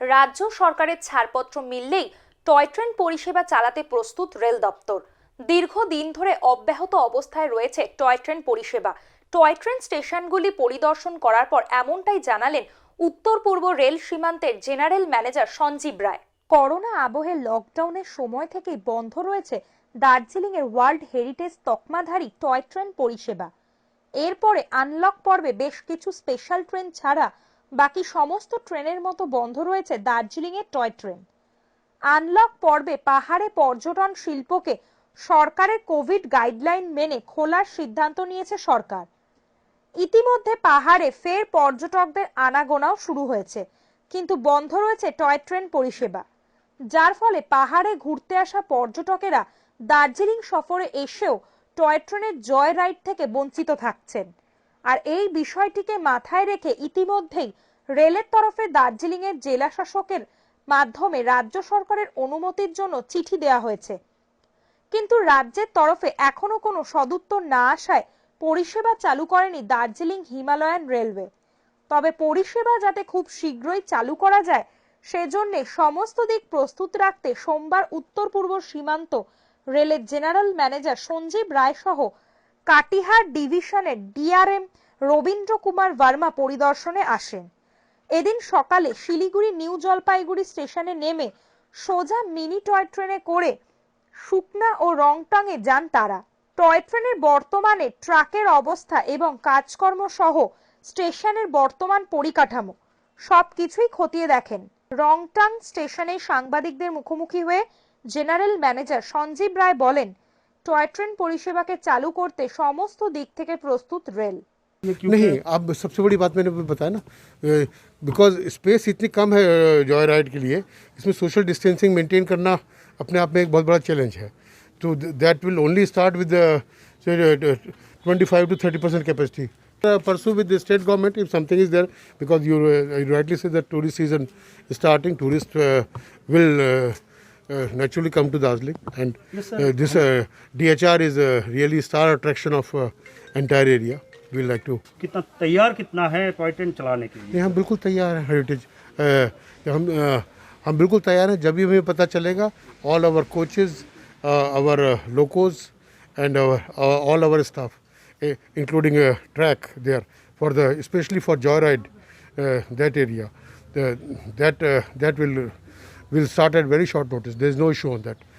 রাজ্য সরকারের ছাড়পত্র মিললেই টয় ট্রেন পরিষেবা চালাতে প্রস্তুত রেল দপ্তর। দীর্ঘদিন ধরে অব্যাহত অবস্থায় রয়েছে টয় ট্রেন পরিষেবা। টয় ট্রেন স্টেশনগুলি পরিদর্শন করার পর এমনটাই জানালেন উত্তর পূর্ব রেল সীমান্তের general manager Sanjeev Roy. Corona আবহে লকডাউনের সময় থেকেই বন্ধ রয়েছে দার্জিলিং এর ওয়ার্ল্ড হেরিটেজ তকমাধারী টয় ট্রেন পরিষেবা। এরপরে আনলক পর্বে বেশ কিছু স্পেশাল ট্রেন ছাড়া বাকি সমস্ত ট্রেনের মতো বন্ধ রয়েছে দার্জিলিং এর টয় ট্রেন। আনলক পর্বে পাহাড়ে পর্যটন শিল্পকে সরকারের কোভিড গাইডলাইন মেনে খোলার সিদ্ধান্ত নিয়েছে সরকার। ইতিমধ্যে পাহাড়ে ফের পর্যটকদের আনাগোনাও শুরু হয়েছে, কিন্তু বন্ধ রয়েছে টয় ট্রেন পরিষেবা। যার ফলে পাহাড়ে ঘুরতে আসা পর্যটকেরা দার্জিলিং সফরে এসেও টয় ট্রেনের জয় রাইড থেকে বঞ্চিত থাকছেন। আর এই বিষয়টিকে মাথায় রেখে ইতিমধ্যেই রেলের তরফে দার্জিলিং এর জেলা শাসকের মাধ্যমে রাজ্য সরকারের অনুমতির জন্য চিঠি দেওয়া হয়েছে। কিন্তু রাজ্যের তরফে এখনও কোনো সদুত্তর না আসায় পরিষেবা চালু করেনি দার্জিলিং হিমালয়ান রেলওয়ে। তবে পরিষেবা যাতে খুব শীঘ্রই চালু করা যায়, সেজন্য সমস্ত দিক প্রস্তুত রাখতে সোমবার উত্তর পূর্ব সীমান্ত রেলের জেনারেল ম্যানেজার সঞ্জীব রায় সহ কাটিহার ডিভিশনের ডিআরএম রবীন্দ্র কুমার ভার্মা পরিদর্শনে আসেন। এদিন সকালে শিলিগুড়ি, নিউ জলপাইগুড়ি স্টেশনে নেমে সোজা মিনি টয় ট্রেনে করে সুকনা ও রংটাংয়ে যান তারা। টয় ট্রেনের বর্তমানে ট্রাকের অবস্থা এবং কাজকর্ম সহ স্টেশনের বর্তমান পরিকাঠামো, সবকিছুই খতিয়ে দেখেন। রংটাং স্টেশনে সাংবাদিকদের মুখোমুখি হয়ে জেনারেল ম্যানেজার সঞ্জীব রায় বলেন টয় ট্রেন পরিষেবাকে চালু করতে সমস্ত দিক থেকে প্রস্তুত রেল नहीं अब सबसे बड़ी बात मैंने बताया ना बिकॉज स्पेस इतनी कम है जॉय राइड के लिए इसमें सोशल डिस्टेंसिंग मेंटेन करना अपने आप में एक बहुत बड़ा चैलेंज है तो that will only start with twenty five to thirty percent capacity pursue with the state government if something is there because you uh, you rightly said that tourist season is starting tourists uh, will uh, uh, naturally come to Darjeeling and uh, this uh, DHR is uh, really star attraction of uh, entire area we like to कितना तैयार कितना है toy train चलाने के लिए नहीं हम बिल्कुल तैयार हैं हेरिटेज हम अ, हम बिल्कुल तैयार हैं जब भी हमें पता चलेगा all our coaches our locos and all our staff including track there for the specially for joy ride that area that that will will start at very short notice. There is no issue on that